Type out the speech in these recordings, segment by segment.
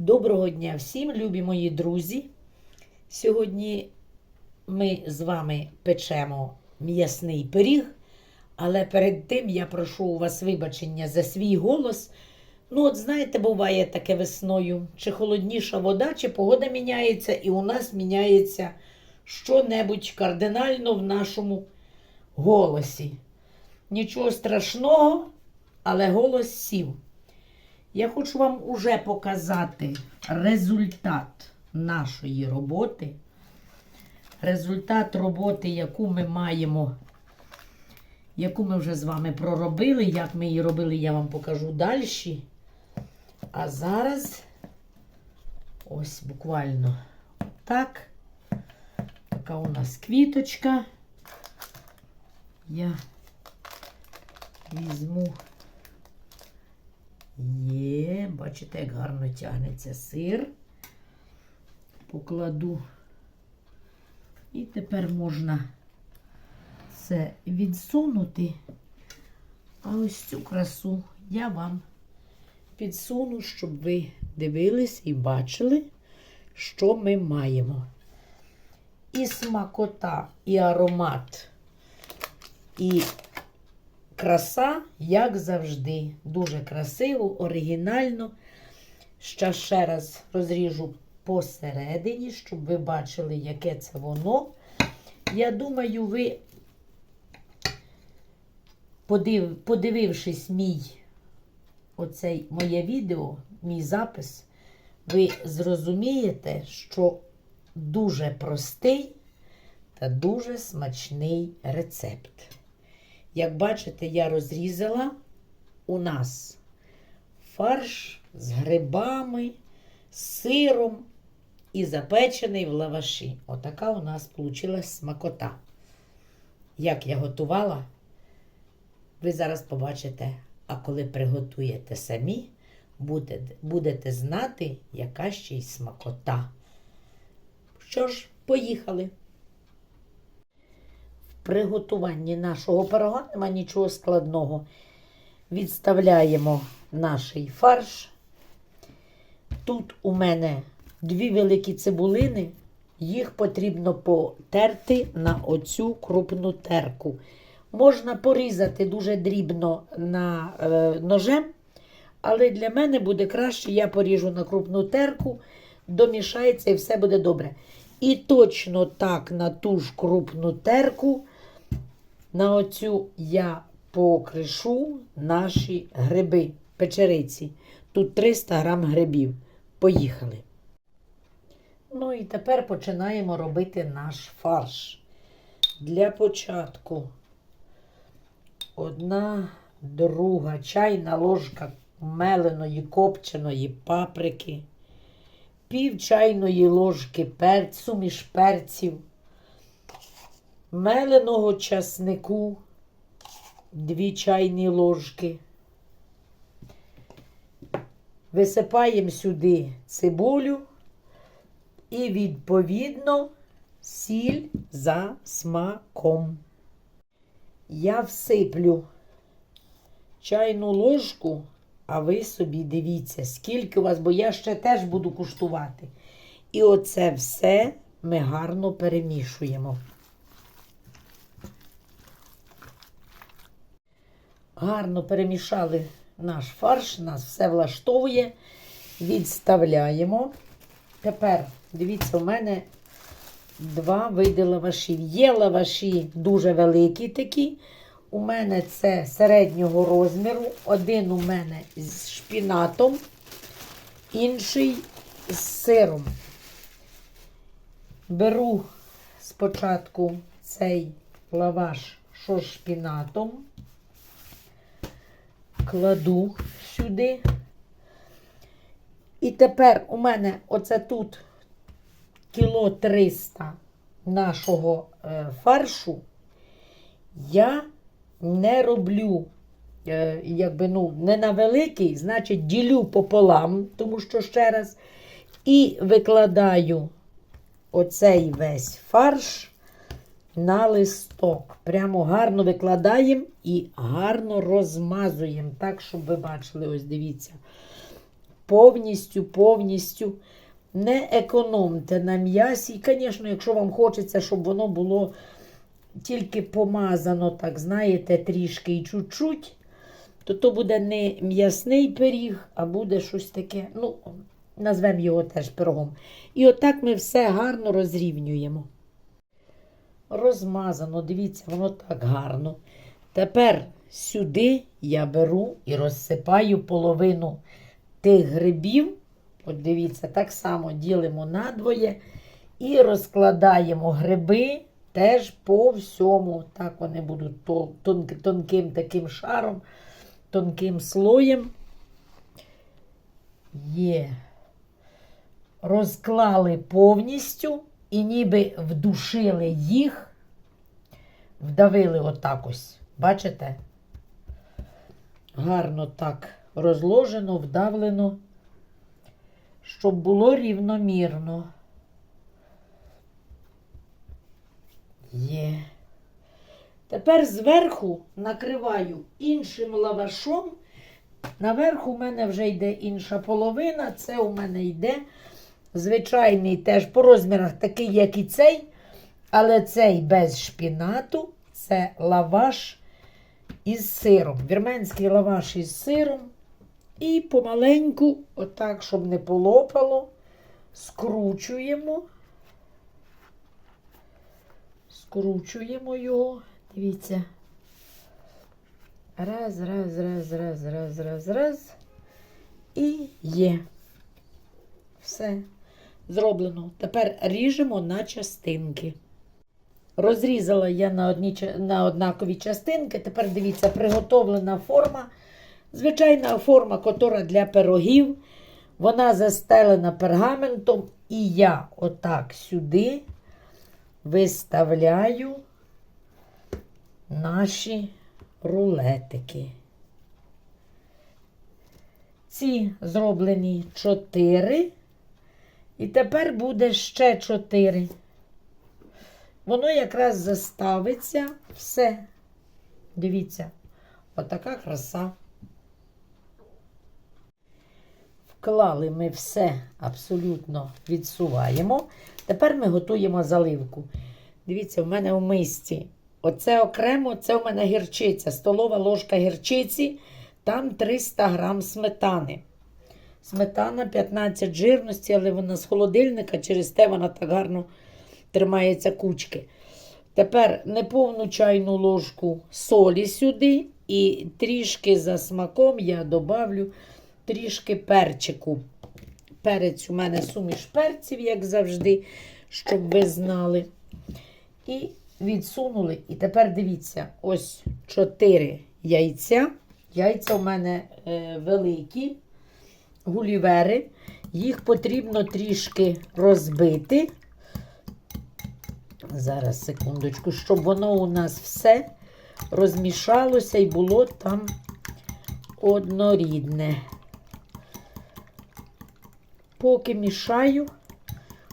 Доброго дня всім, любі мої друзі. Сьогодні ми з вами печемо м'ясний пиріг, але перед тим я прошу у вас вибачення за свій голос. Ну, от знаєте, буває таке весною, чи холодніша вода, чи погода міняється, і у нас міняється що-небудь кардинально в нашому голосі. Нічого страшного, але голос сів. Я хочу вам уже показати результат нашої роботи. Результат роботи, яку ми маємо, яку ми вже з вами проробили. Як ми її робили, я вам покажу далі. А зараз ось буквально так. Така у нас квіточка. Я візьму. Є, бачите, як гарно тягнеться сир. Покладу. І тепер можна це відсунути. А ось цю красу я вам підсуну, щоб ви дивились і бачили, що ми маємо. І смакота, і аромат, і краса, як завжди. Дуже красиво, оригінально. Ще ще раз розріжу посередині, щоб ви бачили, яке це воно. Я думаю, ви, подив, подивившись мій оцей моє відео, мій запис, ви зрозумієте, що дуже простий та дуже смачний рецепт. Як бачите, я розрізала у нас фарш з грибами, сиром і запечений в лаваші. Отака у нас вийшла смакота. Як я готувала, ви зараз побачите, а коли приготуєте самі, будете, будете знати, яка ще й смакота. Що ж, поїхали приготуванні нашого пирога нема нічого складного. Відставляємо наш фарш. Тут у мене дві великі цибулини. Їх потрібно потерти на оцю крупну терку. Можна порізати дуже дрібно на е, ножем, але для мене буде краще, я поріжу на крупну терку, домішається і все буде добре. І точно так на ту ж крупну терку на оцю я покришу наші гриби, печериці. Тут 300 грам грибів. Поїхали. Ну і тепер починаємо робити наш фарш. Для початку одна друга чайна ложка меленої копченої паприки, пів чайної ложки перцю, суміш перців, меленого часнику, дві чайні ложки. Висипаємо сюди цибулю і, відповідно, сіль за смаком. Я всиплю чайну ложку, а ви собі дивіться, скільки у вас, бо я ще теж буду куштувати. І оце все ми гарно перемішуємо. Гарно перемішали наш фарш, нас все влаштовує. Відставляємо. Тепер, дивіться, у мене два види лавашів. Є лаваші дуже великі такі. У мене це середнього розміру. Один у мене з шпінатом, інший з сиром. Беру спочатку цей лаваш, що з шпінатом кладу сюди. І тепер у мене оце тут кіло 300 нашого е, фаршу. Я не роблю, е, якби, ну, не на великий, значить, ділю пополам, тому що ще раз, і викладаю оцей весь фарш на листок. Прямо гарно викладаємо і гарно розмазуємо, так, щоб ви бачили, ось дивіться. повністю, повністю не економте на м'ясі. І, звісно, якщо вам хочеться, щоб воно було тільки помазано, так знаєте, трішки і чуть-чуть, то то буде не м'ясний пиріг, а буде щось таке, ну, назвемо його теж пирогом. І отак ми все гарно розрівнюємо. Розмазано, дивіться, воно так гарно. Тепер сюди я беру і розсипаю половину тих грибів. От дивіться, так само ділимо надвоє і розкладаємо гриби теж по всьому. Так вони будуть тонк- тонким таким шаром, тонким слоєм. Є. Розклали повністю і ніби вдушили їх, вдавили отак ось. Бачите? Гарно так розложено, вдавлено, щоб було рівномірно. Є. Тепер зверху накриваю іншим лавашом. Наверху у мене вже йде інша половина. Це у мене йде звичайний теж по розмірах такий, як і цей, але цей без шпінату. Це лаваш із сиром. Вірменський лаваш із сиром. І помаленьку, отак, щоб не полопало, скручуємо. Скручуємо його. Дивіться. Раз, раз, раз, раз, раз, раз, раз. І є. Все. Зроблено. Тепер ріжемо на частинки. Розрізала я на, одні, на однакові частинки. Тепер дивіться, приготовлена форма. Звичайна форма, котра для пирогів. Вона застелена пергаментом. І я отак сюди виставляю наші рулетики. Ці зроблені 4. І тепер буде ще 4. Воно якраз заставиться все. Дивіться, отака краса. Вклали ми все абсолютно відсуваємо. Тепер ми готуємо заливку. Дивіться, в мене в мисці. Оце окремо, це у мене гірчиця, столова ложка гірчиці, там 300 грам сметани. Сметана 15 жирності, але вона з холодильника, через те вона так гарно тримається кучки. Тепер неповну чайну ложку солі сюди і трішки за смаком я добавлю трішки перчику. Перець у мене суміш перців, як завжди, щоб ви знали. І відсунули. І тепер дивіться, ось 4 яйця. Яйця у мене е, великі, гулівери. Їх потрібно трішки розбити. Зараз, секундочку, щоб воно у нас все розмішалося і було там однорідне. Поки мішаю,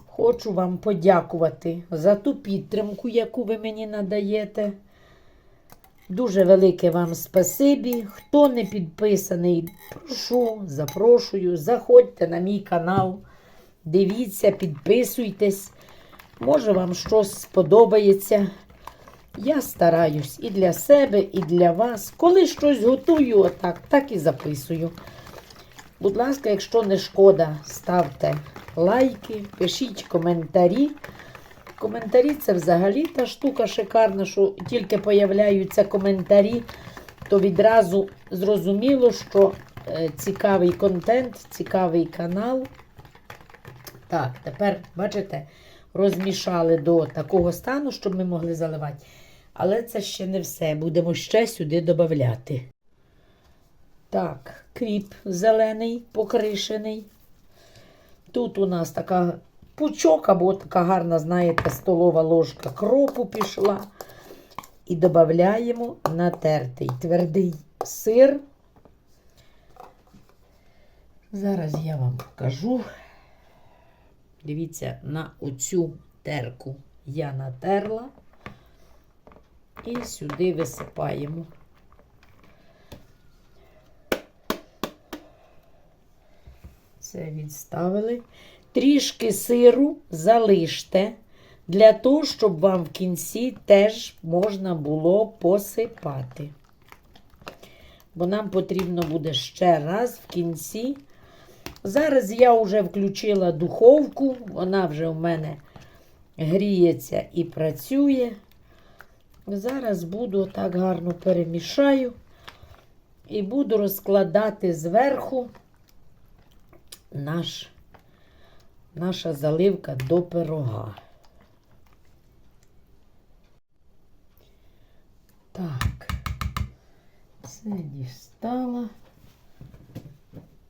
хочу вам подякувати за ту підтримку, яку ви мені надаєте. Дуже велике вам спасибі. Хто не підписаний, прошу, запрошую, заходьте на мій канал, дивіться, підписуйтесь. Може, вам щось сподобається. Я стараюсь і для себе, і для вас. Коли щось готую, отак, так і записую. Будь ласка, якщо не шкода, ставте лайки, пишіть коментарі. Коментарі це взагалі та штука шикарна, що тільки появляються коментарі, то відразу зрозуміло, що е, цікавий контент, цікавий канал. Так, тепер, бачите, розмішали до такого стану, щоб ми могли заливати. Але це ще не все. Будемо ще сюди додати. Так, кріп зелений, покришений. Тут у нас така пучок, або така гарна, знаєте, столова ложка кропу пішла. І додаємо натертий твердий сир. Зараз я вам покажу. Дивіться, на оцю терку я натерла. І сюди висипаємо. Це відставили. Трішки сиру залиште для того, щоб вам в кінці теж можна було посипати. Бо нам потрібно буде ще раз в кінці. Зараз я вже включила духовку, вона вже у мене гріється і працює. Зараз буду так гарно перемішаю і буду розкладати зверху наш, наша заливка до пирога. Так, це дістала.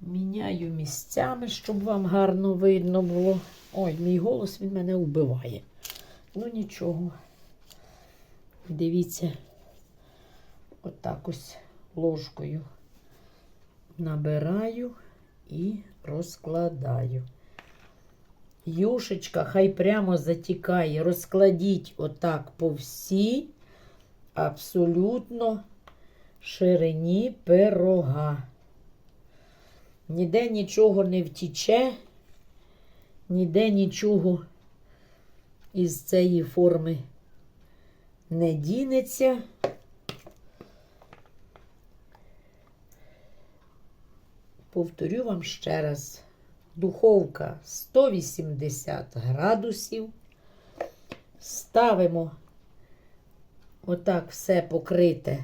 Міняю місцями, щоб вам гарно видно було. Ой, мій голос він мене вбиває. Ну нічого. Дивіться, отак ось ложкою набираю і розкладаю. Юшечка хай прямо затікає. Розкладіть отак по всій абсолютно ширині пирога. Ніде нічого не втіче, ніде нічого із цієї форми не дінеться. Повторю вам ще раз. Духовка 180 градусів. Ставимо отак все покрите.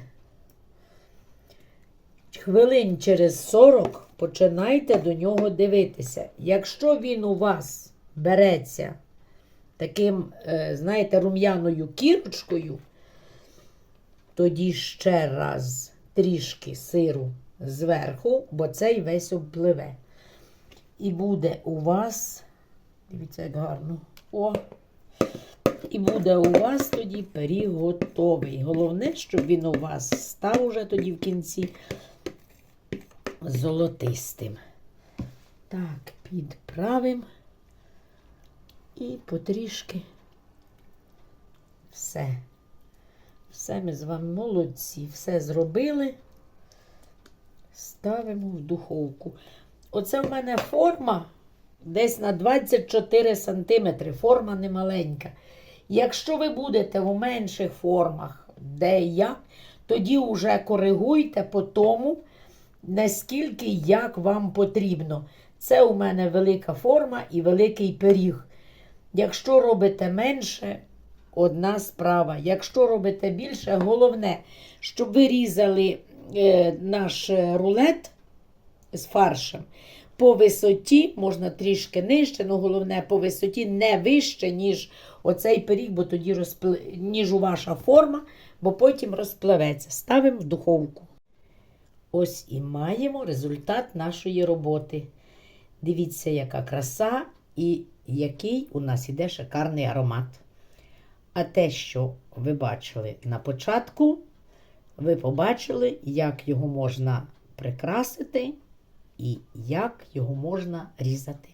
Хвилин через 40 починайте до нього дивитися. Якщо він у вас береться таким, е, знаєте, рум'яною кірочкою, тоді ще раз трішки сиру зверху, бо цей весь обпливе. І буде у вас, дивіться, як гарно. О! І буде у вас тоді пиріг готовий. Головне, щоб він у вас став уже тоді в кінці золотистим. Так, підправимо і потрішки все. Все ми з вами молодці. Все зробили. Ставимо в духовку. Оце в мене форма десь на 24 см. Форма немаленька. Якщо ви будете в менших формах, де я, тоді вже коригуйте по тому, наскільки як вам потрібно. Це у мене велика форма і великий пиріг. Якщо робите менше, одна справа. Якщо робите більше, головне, щоб ви різали е, наш е, рулет з фаршем по висоті, можна трішки нижче, але головне по висоті не вище, ніж оцей пиріг, бо тоді розпли... ніж у ваша форма, бо потім розпливеться. Ставимо в духовку. Ось і маємо результат нашої роботи. Дивіться, яка краса і який у нас іде шикарний аромат. А те, що ви бачили на початку, ви побачили, як його можна прикрасити і як його можна різати.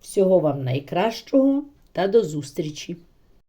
Всього вам найкращого та до зустрічі!